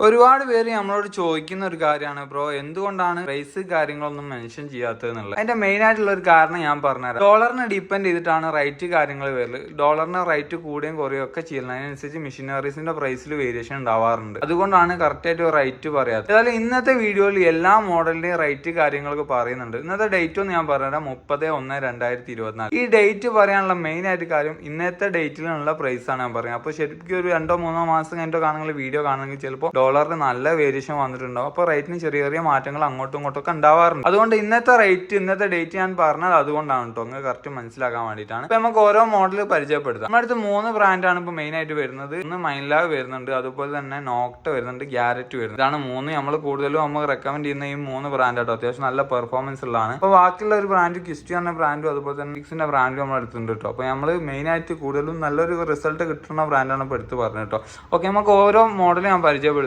ഒരുപാട് പേര് നമ്മളോട് ചോദിക്കുന്ന ഒരു കാര്യമാണ് ബ്രോ എന്തുകൊണ്ടാണ് പ്രൈസ് കാര്യങ്ങളൊന്നും മെൻഷൻ ചെയ്യാത്തത് എന്നുള്ളത്? അതിന്റെ മെയിൻ ആയിട്ടുള്ള ഒരു കാരണം ഞാൻ പറഞ്ഞുതരാം. ഡോളറിനെ ഡിപ്പെൻഡ് ചെയ്തിട്ടാണ് റൈറ്റ് കാര്യങ്ങൾ വരൽ ഡോളറിന് റൈറ്റ് കൂടുകയും കുറയുകയും ഒക്കെ ചെയ്യുന്നത്. അതിനനുസരിച്ച് മെഷീനറീസിന്റെ പ്രൈസിൽ വേരിയേഷൻ ഉണ്ടാവാറുണ്ട്. അതുകൊണ്ടാണ് കറക്റ്റ് ആയിട്ട് റേറ്റ് പറയാത്തത്. ഏതായാലും ഇന്നത്തെ വീഡിയോയിൽ എല്ലാ മോഡലിന്റെയും റൈറ്റ് കാര്യങ്ങളൊക്കെ പറയുന്നുണ്ട്. ഇന്നത്തെ ഡേറ്റ് ഒന്ന് ഞാൻ പറഞ്ഞുതരാം. മുപ്പത് ഒന്ന് രണ്ടായിരത്തി ഇരുപത്തിനാല്. ഈ ഡേറ്റ് പറയാനുള്ള മെയിൻ ആയിട്ട് കാര്യം ഇന്നത്തെ ഡേറ്റിലുള്ള പ്രൈസാണ് ഞാൻ പറയുന്നത് അപ്പോൾ ശരിക്കും ഒരു രണ്ടോ മൂന്നോ മാസം കഴിഞ്ഞിട്ടോ കാണുന്ന വീഡിയോ കാണണമെങ്കിൽ ചിലപ്പോൾ ഡോളറിന് നല്ല വേരിയേഷൻ വന്നിട്ടുണ്ടാവും. അപ്പോൾ റേറ്റിന് ചെറിയ ചെറിയ മാറ്റങ്ങൾ അങ്ങോട്ടും ഇങ്ങോട്ടും ഒക്കെ ഉണ്ടാവാറുണ്ട്. അതുകൊണ്ട് ഇന്നത്തെ റേറ്റ് ഇന്നത്തെ ഡേറ്റ് ഞാൻ പറഞ്ഞത് അതുകൊണ്ടാണ് കേട്ടോ നിങ്ങൾക്ക് കറക്റ്റ് മനസ്സിലാക്കാൻ വേണ്ടിയിട്ടാണ്. ഇപ്പൊ നമുക്ക് ഓരോ മോഡൽ പരിചയപ്പെടുത്താം. നമ്മുടെ അടുത്ത് മൂന്ന് ബ്രാൻഡാണ് ഇപ്പോൾ മെയിൻ ആയിട്ട് വരുന്നത്. ഒന്ന് മൈൻലാവ് വരുന്നുണ്ട്. അതുപോലെ തന്നെ നോക്ട് വരുന്നുണ്ട്. ഗ്യാരറ്റ് വരുന്നുണ്ട്. ഇതാണ് മൂന്ന്. നമ്മൾ കൂടുതലും നമ്മൾ റെക്കമെൻഡ് ചെയ്യുന്ന ഈ മൂന്ന് ബ്രാൻഡ് ആട്ടോ. അത്യാവശ്യം നല്ല പെർഫോമൻസ് ഉള്ളതാണ്. അപ്പോൾ ബാക്കിയുള്ള ഒരു ബ്രാൻഡ് കിസ്റ്റി എന്ന ബ്രാൻഡും അതുപോലെ തന്നെ മിക്സിന്റെ ബ്രാൻഡും നമ്മൾ എടുത്തിട്ടുണ്ട് കേട്ടോ അപ്പോൾ നമ്മൾ മെയിൻ ആയിട്ട് കൂടുതലും നല്ലൊരു റിസൾട്ട് കിട്ടുന്ന ബ്രാൻഡാണ് ഇപ്പോൾ എടുത്ത് പറഞ്ഞത് കേട്ടോ ഓക്കെ നമുക്ക് ഓരോ മോഡലും ഞാൻ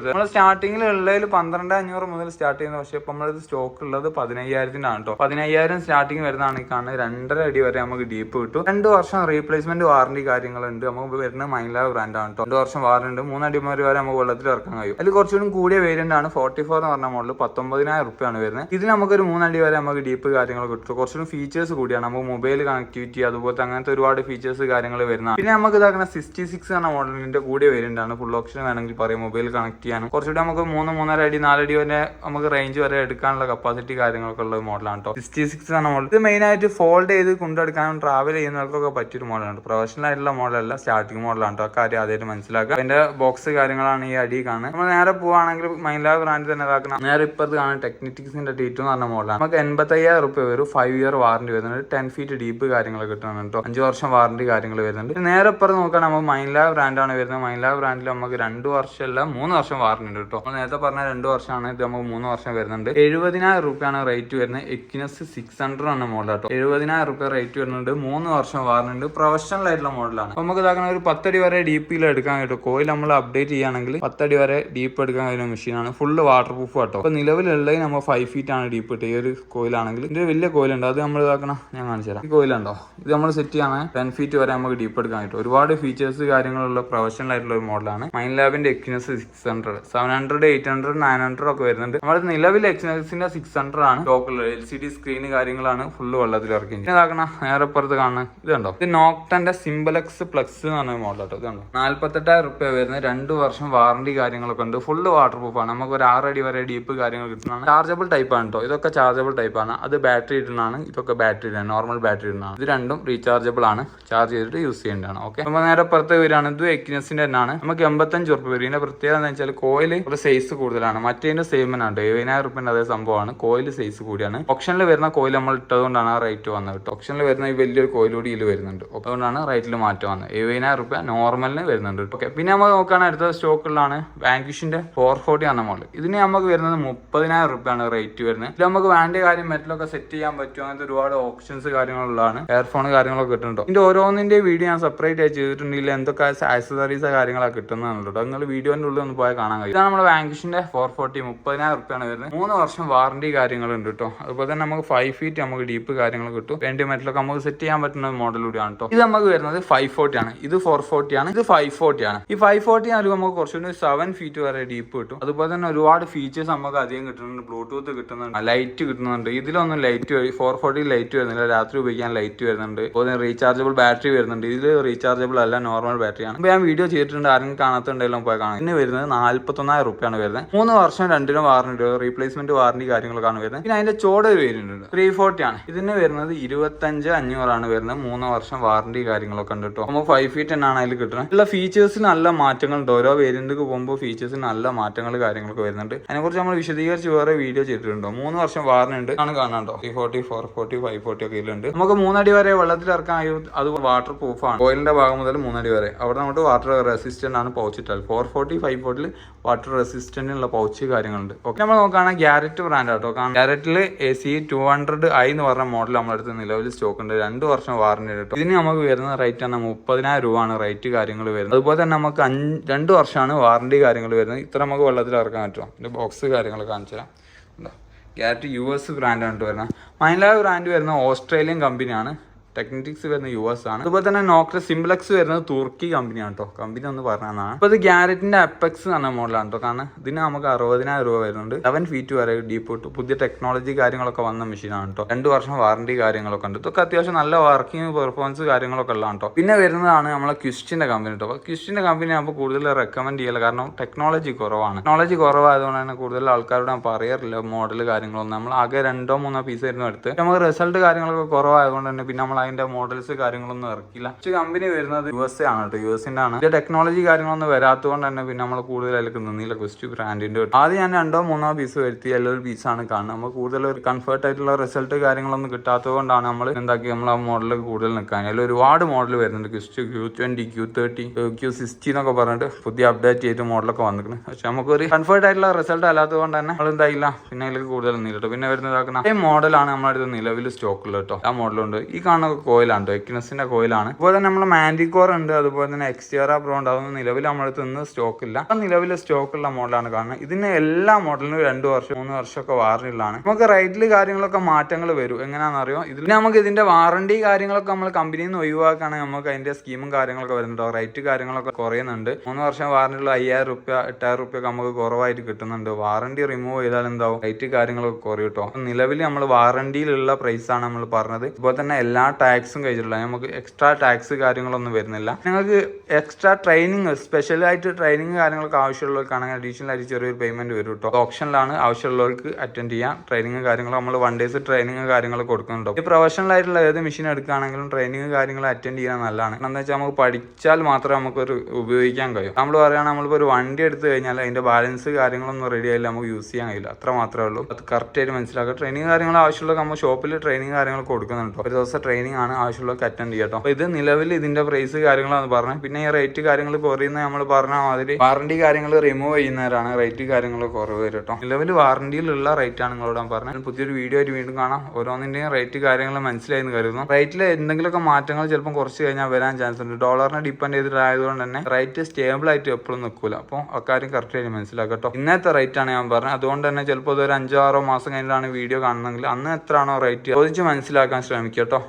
പരിചയപ്പെടുത്തുക നമ്മൾ സ്റ്റാർട്ടിങ്ങിൽ ഉള്ളതിൽ പന്ത്രണ്ട് അഞ്ഞൂറ് മുതൽ സ്റ്റാർട്ട് ചെയ്യുന്നത്. പക്ഷേ ഇപ്പം നമ്മളത് സ്റ്റോക്ക് ഉള്ളത് പതിനയ്യായിരത്തിനാണ് കേട്ടോ. പതിനയ്യായിരം സ്റ്റാർട്ടിങ് വരുന്നതാണ് ഈ കാണുന്നത് രണ്ടര അടി വരെ നമുക്ക് ഡീപ്പ് കിട്ടും. രണ്ട് വർഷം റീപ്ലേസ്മെന്റ് വാറണ്ടി കാര്യങ്ങളുണ്ട്. നമുക്ക് വരുന്ന മൈല ബ്രാൻഡാണ് കേട്ടോ. രണ്ട് വർഷം വാറണ്ടി മൂന്നടി മുതൽ വരെ നമുക്ക് വെള്ളത്തിൽ ഇറക്കാൻ കഴിയും. അതിൽ കുറച്ചുകൂടി കൂടിയ വേരിയന്റ് ആണ് ഫോർട്ടി ഫോർ എന്ന് പറഞ്ഞ മോഡൽ പത്തൊമ്പതിനായിരം റുപ്യാണ് വരുന്നത്. ഇതിൽ നമുക്കൊരു മൂന്നടി വരെ നമുക്ക് ഡീപ്പ് കാര്യങ്ങൾ കിട്ടും. കുറച്ചുകൂടി ഫീച്ചേഴ്സ് കൂടിയാണ്. നമുക്ക് മൊബൈൽ കണക്ടിവിറ്റി അതുപോലെ അങ്ങനത്തെ ഒരുപാട് ഫീച്ചേഴ്സ് കാര്യങ്ങൾ വരുന്നതാണ്. പിന്നെ നമുക്ക് ഇതാക്കുന്ന സിക്സ്റ്റി സിക്സ് എന്ന മോഡലിന്റെ കൂടിയ വേരിയന്റ് ആണ്. ഫുൾ ഓപ്ഷൻ വേണമെങ്കിൽ പറയും. മൊബൈൽ കണക്ട് ചെയ്യാനും. കുറച്ചുകൂടി നമുക്ക് മൂന്ന് മൂന്നര അടി നാലടി വരെ നമുക്ക് റേഞ്ച് വരെ എടുക്കാനുള്ള കപ്പാസിറ്റി കാര്യങ്ങളൊക്കെ ഉള്ള മോഡലാണ് കേട്ടോ സിക്സ്റ്റി സിക്സ് ആണ് മോഡൽ ഇത് മെയിൻ ആയിട്ട് ഫോൾഡ് ചെയ്ത് കൊണ്ടെടുക്കാനും ട്രാവൽ ചെയ്യുന്നവർക്കൊക്കെ പറ്റിയൊരു മോഡലാണ് പ്രൊഫഷണൽ ആയിട്ടുള്ള മോഡലല്ല സ്റ്റാർട്ടിംഗ് മോഡലാണ് കേട്ടോ ആ കാര്യം ആദ്യമായിട്ട് മനസ്സിലാക്കുക. അതിന്റെ ബോക്സ് കാര്യങ്ങളാണ് ഈ അടി കാണുന്നത് നമ്മൾ നേരെ പോവാണെങ്കിൽ മൈൻലാ ബ്രാൻഡ് തന്നെ ഇതാക്കണം. നേരെ ഇപ്പത് കാണാൻ ടെക്നിറ്റിക്സിന്റെ ടീറ്റ് എന്ന് പറഞ്ഞ മോഡലാണ് നമുക്ക് എൺപത്തയ്യായിരം റുപ്യ വരും. ഫൈവ് ഇയർ വാറണ്ടി വരുന്നുണ്ട്. ടെൻ ഫീറ്റ് ഡീപ്പ് കാര്യങ്ങൾ കിട്ടുന്നുണ്ട് കേട്ടോ അഞ്ച് വർഷം വാറണ്ടി കാര്യങ്ങൾ വരുന്നുണ്ട്. നേരെ ഇപ്പുറത്ത് നോക്കുകയാണെങ്കിൽ നമുക്ക് മൈൻലാ ബ്രാൻഡാണ് വരുന്നത്. മൈൻലാ ബ്രാൻഡിൽ നമുക്ക് രണ്ട് വർഷമല്ല മൂന്ന് വർഷം വാറണ്ടി കേട്ടോ. നമ്മൾ നേരത്തെ പറഞ്ഞ രണ്ട് വർഷമാണ് ഇത് നമുക്ക് മൂന്ന് വർഷം വരുന്നുണ്ട്. എഴുപതിനായിരം റുപ്യാണ് റേറ്റ് വരുന്നത്. എക്കിനസ് സിക്സ് ഹൺഡ്രഡ് ആണ് മോഡൽ കേട്ടോ. എഴുപതിനായിരം റുപ്യ റേറ്റ് വരുന്നുണ്ട്. മൂന്ന് വർഷം വാറണ്ടി പ്രൊഫഷണൽ ആയിട്ടുള്ള മോഡലാണ് നമുക്ക് ഇതാക്കുന്ന ഒരു പത്തടി വരെ ഡീപ്പിൽ എടുക്കാൻ കേട്ടോ. കോയിൽ നമ്മൾ അപ്ഡേറ്റ് ചെയ്യുകയാണെങ്കിൽ പത്തടി വരെ ഡീപ്പ് എടുക്കാൻ കഴിയുന്ന മെഷീനാണ് ഫുള്ള് വാട്ടർ പ്രൂഫ് കേട്ടോ. അപ്പൊ നിലവിലുള്ളത് നമ്മൾ ഫൈവ് ഫീറ്റ് ആണ് ഡീപ്പ് ഇട്ട് ഈ ഒരു കോയിലാണെങ്കിൽ ഇതിന്റെ വലിയ കോയിലുണ്ട് അത് നമ്മൾ ഇതാക്കണം ഞാൻ കാണിച്ചു തരാം. ഈ കോയിലുണ്ടോ ഇത് നമ്മൾ സെറ്റ് ചെയ്യാണ്. ടെൻ ഫീറ്റ് വരെ നമുക്ക് ഡീപ്പ് എടുക്കാൻ കിട്ടും ഒരുപാട് ഫീച്ചേഴ്സ് കാര്യങ്ങളുള്ള പ്രൊഫഷണൽ ആയിട്ടുള്ള ഒരു മോഡലാണ് മൈൻ ലാബിന്റെ എക്സിനസ് six hundred seven hundred eight hundred nine hundred ഒക്കെ വരുന്നുണ്ട്. നമ്മുടെ നിലവിൽ എക്സ്നെക്സിന്റെ സിക്സ് ഹൺഡ്രഡ് ആണ്. ടോക്കൽ എൽ സി ഡി സ്ക്രീൻ കാര്യങ്ങളാണ് ഫുള്ള് വെള്ളത്തിൽ ഇറക്കി ഇതാക്കണം നേരെ പുറത്ത് കാണുന്നത് ഇത് കണ്ടോ? ഇത് നോക്ടന്റെ സിംബലക്സ് പ്ലക്സ് എന്ന് പറഞ്ഞ മോഡൽ കേട്ടോ ഇത് കണ്ടോ? നാല്പത്തെട്ടായിരം റുപ്യ വരുന്ന രണ്ട് വർഷം വാറണ്ടി കാര്യങ്ങളൊക്കെ ഉണ്ട്. ഫുള്ള് വാട്ടർ പ്രൂഫ് ആണ്. നമുക്ക് ഒരു ആറടി വരെ ഡീപ്പ് കാര്യങ്ങൾ കിട്ടുന്നതാണ്. ചാർജബിൾ ടൈപ്പ് ആണ് കേട്ടോ ഇതൊക്കെ ചാർജബിൾ ടൈപ്പ് ആണ്. അത് ബാറ്ററി ഇടുന്നതാണ്. ഇതൊക്കെ ബാറ്ററി ഇടുന്ന നോർമൽ ബാറ്ററി ഇടുന്നതാണ്. ഇത് രണ്ടും റീചാർജബിൾ ആണ്. ചാർജ് ചെയ്തിട്ട് യൂസ് ചെയ്യേണ്ടതാണ്. ഓക്കെ നമ്മൾ നേരെ പുറത്ത് വരികയാണ്. ഇത് എക്നസിന്റെ തന്നെയാണ്. നമുക്ക് എൺപത്തഞ്ച് ഉറപ്പ് വരും. ഇതിന്റെ പ്രത്യേകത എന്താ വെച്ചാൽ കോയിൽ ഒരു സൈസ് കൂടുതലാണ്. മറ്റേതിന്റെ സെയിം ആണ് എഴുപതിനായിരം റുപ്യന്റെ അതേ സംഭവമാണ്. കോയിൽ സൈസ് കൂടിയാണ്. ഓപ്ഷനിൽ വരുന്ന കോയിൽ നമ്മൾ ഇട്ടതുകൊണ്ടാണ് ആ റേറ്റ് വന്നത് കേട്ടോ. ഓപ്ഷനിൽ വരുന്ന ഈ വലിയൊരു കോയിൽ ഇതിൽ വരുന്നുണ്ട്. അതുകൊണ്ടാണ് റേറ്റിൽ മാറ്റം വന്നത്. എഴുപതിനായിരം റുപ്യ നോർമലിന് വരുന്നുണ്ട് ഓക്കെ പിന്നെ നമ്മൾ നോക്കുകയാണ് അടുത്ത സ്റ്റോക്കുള്ളതാണ് വാങ്കിഷിന്റെ ഫോർ ഫോർട്ടി ആണ് മോഡൽ ഇതിന് നമുക്ക് വരുന്നത് മുപ്പതിനായിരം റുപ്യാണ് റേറ്റ് വരുന്നത്. ഇതിൽ നമുക്ക് വേണ്ട കാര്യം മെറ്റലൊക്കെ സെറ്റ് ചെയ്യാൻ പറ്റും. അങ്ങനത്തെ ഒരുപാട് ഓപ്ഷൻസ് കാര്യങ്ങളുള്ളതാണ്. എയർഫോൺ കാര്യങ്ങളൊക്കെ കിട്ടുന്നുണ്ടോ ഇതിന്റെ ഓരോന്നിന്റെ വീഡിയോ ഞാൻ സെപ്പറേറ്റ് ആയി ചെയ്തിട്ടുണ്ടെങ്കിൽ എന്തൊക്കെ ആക്സസറീസ് കാര്യങ്ങളൊക്കെ കിട്ടുന്നതാണ് കേട്ടോ. നിങ്ങൾ വീഡിയോന്റെ ഉള്ളിൽ ഒന്ന് പോയാൽ കാണാൻ കഴിയും. ഇതാണ് നമ്മുടെ വാങ്കിഷിന്റെ ഫോർ ഫോർട്ടി മുപ്പതിനായിരം റുപ്യാണ് വരുന്നത്. മൂന്ന് വർഷം വാറണ്ടി കാര്യങ്ങളുണ്ട് കേട്ടോ അതുപോലെ തന്നെ നമുക്ക് ഫൈവ് ഫീറ്റ് നമുക്ക് ഡീപ്പ് കാര്യങ്ങൾ കിട്ടും. വേണ്ടി മറ്റുള്ള നമുക്ക് സെറ്റ് ചെയ്യാൻ പറ്റുന്ന മോഡൽ കൂടിയാണ് കേട്ടോ ഇത് നമുക്ക് വരുന്നത് ഫൈവ് ഫോർട്ടി ആണ്. ഇത് ഫോർ ഫോർട്ടി ആണ്. ഇത് ഫൈവ് ഫോർട്ടി ആണ്. ഈ ഫൈവ് ഫോർട്ടി ആണെങ്കിൽ നമുക്ക് കുറച്ചുകൂടി സെവൻ ഫീറ്റ് വരെ ഡീപ്പ് കിട്ടും. അതുപോലെ തന്നെ ഒരുപാട് ഫീച്ചേഴ്സ് നമുക്ക് അധികം കിട്ടുന്നുണ്ട്. ബ്ലൂടൂത്ത് കിട്ടുന്നുണ്ട്. ലൈറ്റ് കിട്ടുന്നുണ്ട്. ഇതിലൊന്നും ലൈറ്റ് ഫോർ ഫോർട്ടി ലൈറ്റ് വരുന്നില്ല. രാത്രി ഉപയോഗിക്കാൻ ലൈറ്റ് വരുന്നുണ്ട്. അതുപോലെ റീചാർജബിൾ ബാറ്ററി വരുന്നുണ്ട്. ഇതിൽ റീചാർജബിൾ അല്ല നോർമൽ ബാറ്ററിയാണ് അപ്പോൾ ഞാൻ വീഡിയോ ചെയ്തിട്ടുണ്ട്. ആരെങ്കിലും കാണാത്തുണ്ടെങ്കിലും പോയി കാണാം. ഇന്ന് വരുന്നത് നാല്പത്തൊന്നായിരം റുപ്യാണ് വരുന്നത്. മൂന്ന് വർഷം രണ്ടിനും വാറണ്ടി റീപ്ലേസ്മെന്റ് വാറണ്ടി കാര്യങ്ങളൊക്കെയാണ് വരുന്നത്. പിന്നെ അതിന്റെ ചോട് ഉണ്ട്. ത്രീ ഫോർട്ടി ആണ്. ഇതിന് വരുന്നത് ഇരുപത്തഞ്ച് അഞ്ഞൂറാണ് വരുന്നത്. മൂന്ന് വർഷം വാറണ്ടി കാര്യങ്ങളൊക്കെ ഉണ്ട് കേട്ടോ നമ്മൾ ഫൈവ് ഫീറ്റ് തന്നെയാണ് അതിൽ കിട്ടുന്നത് ഉള്ള ഫീച്ചേഴ്സിന് നല്ല മാറ്റങ്ങളുണ്ട്. ഓരോ വേരിയന്റിന് പോകുമ്പോൾ ഫീച്ചേഴ്സിന് നല്ല മാറ്റങ്ങൾ കാര്യങ്ങളൊക്കെ വരുന്നുണ്ട്. അതിനെക്കുറിച്ച് നമ്മൾ വിശദീകരിച്ച് വേറെ വീഡിയോ ചെയ്തിട്ടുണ്ടോ? മൂന്ന് വർഷം വാറണ്ടി ഉണ്ട്. ആണ് കാണാണ്ടോ three forty four forty five forty ഒക്കെ ഇതിലുണ്ട്. നമുക്ക് മൂന്നടി വരെ വെള്ളത്തിൽ ഇറക്കാൻ അത് വാട്ടർ പ്രൂഫാണ് ഓയിലിന്റെ ഭാഗം മുതൽ മൂന്നടി വരെ. അവിടെ നമുക്ക് വാട്ടർ റെസിസ്റ്റന്റ് ആണ് പൗച്ചിട്ടാൽ ഫോർ ഫോർട്ടി ഫൈവ് ഫോർട്ടിൽ വാട്ടർ റെസിസ്റ്റന്റ് ഉള്ള പൗച്ച് കാര്യങ്ങളുണ്ട്. ഓക്കെ നമ്മൾ നോക്കുകയാണെങ്കിൽ ഗ്യാരറ്റ് ബ്രാൻഡ് ആട്ടോ. ഗ്യാരറ്റിൽ A C two hundred I എന്ന് പറഞ്ഞ മോഡൽ നമ്മളടുത്ത് നിലവിൽ സ്റ്റോക്ക് ഉണ്ട്. രണ്ട് വർഷം വാറണ്ടി കിട്ടും ഇതിന് നമുക്ക് വരുന്ന റേറ്റ് ആണ് മുപ്പതിനായിരം രൂപയാണ് റേറ്റ് കാര്യങ്ങൾ വരുന്നത്. അതുപോലെ തന്നെ നമുക്ക് അഞ്ച് രണ്ട് വർഷമാണ് വാറണ്ടി കാര്യങ്ങൾ വരുന്നത്. ഇത്ര നമുക്ക് വെള്ളത്തിൽ ഇറക്കാൻ പറ്റുമോ? ഇതിന്റെ ബോക്സ് കാര്യങ്ങൾ കാണിച്ചു തരാം. ഉണ്ടോ ഗ്യാരറ്റ് യു എസ് ബ്രാൻഡാണ് വരുന്നത്. മൈൻലാ ബ്രാൻഡ് വരുന്ന ഓസ്ട്രേലിയൻ കമ്പനിയാണ് ടെക്നിക്സ് വരുന്ന യു എസ് ആണ്. അതുപോലെ തന്നെ നോക്കിയ സിംപ്ലക്സ് വരുന്നത് തുർക്കി കമ്പനിയാണ് കേട്ടോ കമ്പനി ഒന്ന് പറഞ്ഞതാണ്. അപ്പോൾ ഇത് ഗ്യാരറ്റിന്റെ അപ്പെക്സ് എന്ന് മോഡലാണ് കേട്ടോ കാരണം ഇതിന് നമുക്ക് അറുപതിനായിരം രൂപ വരുന്നുണ്ട്. സെവൻ ഫീറ്റ് വരെ ഡീപ്പ് ഇട്ടു. പുതിയ ടെക്നോളജി കാര്യങ്ങളൊക്കെ വന്ന മെഷീനാണ് കേട്ടോ രണ്ട് വർഷം വാറണ്ടി കാര്യങ്ങളൊക്കെ ഉണ്ട്. ഇതൊക്കെ അത്യാവശ്യം നല്ല വർക്കിംഗ് പെർഫോമൻസ് കാര്യങ്ങളൊക്കെ ഉള്ളതാണ് കേട്ടോ പിന്നെ വരുന്നതാണ് നമ്മളെ ക്വിസ്റ്റിന്റെ കമ്പനി കേട്ടോ ക്വിസ്റ്റിന്റെ കമ്പനി നമുക്ക് കൂടുതൽ റെക്കമെൻഡ് ചെയ്യില്ല കാരണം ടെക്നോളജി കുറവാണ്. ടെക്നോളജി കുറവായതുകൊണ്ട് തന്നെ കൂടുതൽ ആൾക്കാരോട് നമുക്ക് അറിയാറില്ല മോഡൽ കാര്യങ്ങളൊന്നും. നമ്മൾ ആകെ രണ്ടോ മൂന്നോ പീസ് ആയിരുന്നു എടുത്ത് നമുക്ക് റിസൾട്ട് കാര്യങ്ങളൊക്കെ കുറവായതുകൊണ്ട് തന്നെ പിന്നെ നമ്മൾ അതിന്റെ മോഡൽസ് കാര്യങ്ങളൊന്നും ഇറക്കില്ല പക്ഷേ കമ്പനി വരുന്നത് യു എസ് എ ആണ് കേട്ടോ. യു എസിന്റെ ആണ്. ഇതിന്റെ ടെക്നോളജി കാര്യങ്ങളൊന്നും വരാത്തതുകൊണ്ട് തന്നെ പിന്നെ നമ്മൾ കൂടുതൽ അതിലേക്ക് നിന്നില്ല. ക്വസ്റ്റ് ബ്രാൻഡിന്റെ ആദ്യം ഞാൻ രണ്ടോ മൂന്നോ പീസ് വരുത്തി. എല്ലാവരും ആണ് കാണുന്നത്. നമ്മൾ കൂടുതൽ ഒരു കംഫർട്ട് ആയിട്ടുള്ള റിസൾട്ട് കാര്യങ്ങളൊന്നും കിട്ടാത്തത് കൊണ്ടാണ് നമ്മൾ എന്താക്കി നമ്മൾ ആ മോഡൽ കൂടുതൽ നിൽക്കാൻ അതിൽ ഒരുപാട് മോഡൽ വരുന്നുണ്ട്. Quest Q twenty Q thirty Q sixty എന്നൊക്കെ പറഞ്ഞിട്ട് പുതിയ അപ്ഡേറ്റ് ചെയ്ത് മോഡലൊക്കെ വന്നിട്ടുണ്ട് പക്ഷെ നമുക്ക് ഒരു കംഫർട്ട് ആയിട്ടുള്ള റിസൾട്ട് അല്ലാത്തത് കൊണ്ട് തന്നെ നമ്മൾ എന്തായില്ല പിന്നെ അതിലേക്ക് കൂടുതൽ നിന്നിട്ടോ പിന്നെ വരുന്നതാക്കുന്ന ഈ മോഡലാണ് നമ്മുടെ അടുത്ത് നിലവിൽ സ്റ്റോക്കുള്ളത് കേട്ടോ. ആ മോഡലുണ്ട് ഈ കാണുന്ന കോയിലാണ്. കേട്ടോ എക്നസിന്റെ കോയിലാണ്. അതുപോലെ തന്നെ നമ്മൾ മാൻഡിക്കോർ ഉണ്ട് അതുപോലെ തന്നെ എക്സ്റ്റിയറ പ്രോ ഉണ്ട്. അതൊന്നും നിലവിൽ നമ്മുടെ അടുത്ത് ഇന്ന് സ്റ്റോക്ക് ഇല്ല. നിലവിൽ സ്റ്റോക്കുള്ള മോഡലാണ് കാരണം ഇതിന് എല്ലാ മോഡലിനും രണ്ട് വർഷം മൂന്ന് വർഷമൊക്കെ വാറണ്ടിയുള്ളതാണ് നമുക്ക് റൈറ്റിൽ കാര്യങ്ങളൊക്കെ മാറ്റങ്ങൾ വരും. എങ്ങനെയാണെന്ന് അറിയോ ഇതിൽ നമുക്ക് ഇതിന്റെ വാറണ്ടി കാര്യങ്ങളൊക്കെ നമ്മൾ കമ്പനിയിൽ നിന്ന് ഒഴിവാക്കുകയാണെങ്കിൽ നമുക്ക് അതിന്റെ സ്കീമും കാര്യങ്ങളൊക്കെ വരുന്നുണ്ടോ. റൈറ്റ് കാര്യങ്ങളൊക്കെ കുറയുന്നുണ്ട്. മൂന്ന് വർഷം വാറണ്ടിയുള്ള അയ്യായിരം റുപ്യ എട്ടായിരം റുപ്യ നമുക്ക് കുറവായിട്ട് കിട്ടുന്നുണ്ട്. വാറണ്ടി റിമൂവ് ചെയ്താൽ എന്താവും? റൈറ്റ് കാര്യങ്ങളൊക്കെ കുറയും കേട്ടോ നിലവിൽ നമ്മൾ വാറണ്ടിയിലുള്ള പ്രൈസ് ആണ് നമ്മൾ പറഞ്ഞത്. അതുപോലെ തന്നെ എല്ലാ ടാക്സും കഴിച്ചിട്ടുള്ള നമുക്ക് എക്സ്ട്രാ ടാക്സ് കാര്യങ്ങളൊന്നും വരുന്നില്ല. നിങ്ങൾക്ക് എക്സ്ട്രാ ട്രെയിനിങ് സ്പെഷ്യലായിട്ട് ട്രെയിനിങ് കാര്യങ്ങളൊക്കെ ആവശ്യമുള്ളവർക്കാണെങ്കിൽ അഡീഷണൽ ആയിട്ട് ചെറിയൊരു പേയ്മെന്റ് വരും കേട്ടോ ഓപ്ഷനിലാണ് ആവശ്യമുള്ളവർക്ക് അറ്റൻഡ് ചെയ്യാം. ട്രെയിനിങ് കാര്യങ്ങൾ നമ്മൾ വൺ ഡേയ്സ് ട്രെയിനിങ് കാര്യങ്ങൾ കൊടുക്കുന്നുണ്ടോ ഈ പ്രൊഫഷണൽ ആയിട്ടുള്ള ഏത് മെഷീൻ എടുക്കുകയാണെങ്കിലും ട്രെയിനിങ് കാര്യങ്ങൾ അറ്റൻഡ് ചെയ്യാൻ നല്ലതാണ്. എന്താണെന്ന് വെച്ചാൽ നമുക്ക് പഠിച്ചാൽ മാത്രമേ നമുക്കൊരു ഉപയോഗിക്കാൻ കഴിയും. നമ്മൾ പറയുകയാണെങ്കിൽ നമ്മളിപ്പോൾ ഒരു വണ്ടി എടുത്തു കഴിഞ്ഞാൽ അതിന്റെ ബാലൻസ് കാര്യങ്ങളൊന്നും റെഡി ആയില്ല. നമുക്ക് യൂസ് ചെയ്യാൻ കഴിയില്ല. അത്ര മാത്രമേ ഉള്ളൂ. അത് കറക്റ്റ് ആയിട്ട് മനസ്സിലാക്കുക. ട്രെയിനിങ് കാര്യങ്ങൾ ആവശ്യമുള്ള നമ്മൾ ഷോപ്പിൽ ട്രെയിനിങ് കാര്യങ്ങൾ കൊടുക്കുന്നുണ്ടോ ഒരു ദിവസം ട്രെയിനിങ് ആണ് ആവശ്യമുള്ളവർക്ക് അറ്റൻഡ് ചെയ്യട്ടോ അപ്പോൾ ഇത് നിലവിൽ ഇതിന്റെ പ്രൈസ് കാര്യങ്ങളാണ് പറഞ്ഞത് പിന്നെ ഈ റേറ്റ് കാര്യങ്ങൾ കുറയുന്ന നമ്മൾ പറഞ്ഞ മാതിരി വാറണ്ടി കാര്യങ്ങൾ റിമൂവ് ചെയ്യുന്നവരാണ്. റേറ്റ് കാര്യങ്ങൾ കുറവ് വരും കേട്ടോ നിലവിൽ വാറണ്ടിയിലുള്ള റേറ്റ് ആണ് നിങ്ങളോട് ഞാൻ പറഞ്ഞത് പുതിയൊരു വീഡിയോ ആയിട്ട് വീണ്ടും കാണാം. ഓരോന്നിന്റെയും റേറ്റ് കാര്യങ്ങൾ മനസ്സിലായി എന്ന് കരുതുന്നു. റേറ്റിൽ എന്തെങ്കിലുമൊക്കെ മാറ്റങ്ങൾ ചിലപ്പോൾ കുറച്ച് കഴിഞ്ഞാൽ വരാൻ ചാൻസ് ഉണ്ട്. ഡോളറിനെ ഡിപ്പെൻഡ് ചെയ്തിട്ടായതുകൊണ്ട് തന്നെ റേറ്റ് സ്റ്റേബിൾ ആയിട്ട് എപ്പോഴും നിൽക്കില്ല അപ്പോൾ അക്കാര്യം കറക്റ്റ് ആയിട്ട് മനസ്സിലാക്കട്ടോ ഇന്നത്തെ റേറ്റ് ആണ് ഞാൻ പറഞ്ഞത് അതുകൊണ്ട് തന്നെ ചിലപ്പോൾ ഒരു അഞ്ചോ ആറോ മാസം കഴിഞ്ഞിട്ടാണ് വീഡിയോ കാണുന്നതെങ്കിൽ അന്ന് എത്രയാണോ റേറ്റ് ചോദിച്ച് മനസ്സിലാക്കാൻ ശ്രമിക്കട്ടോ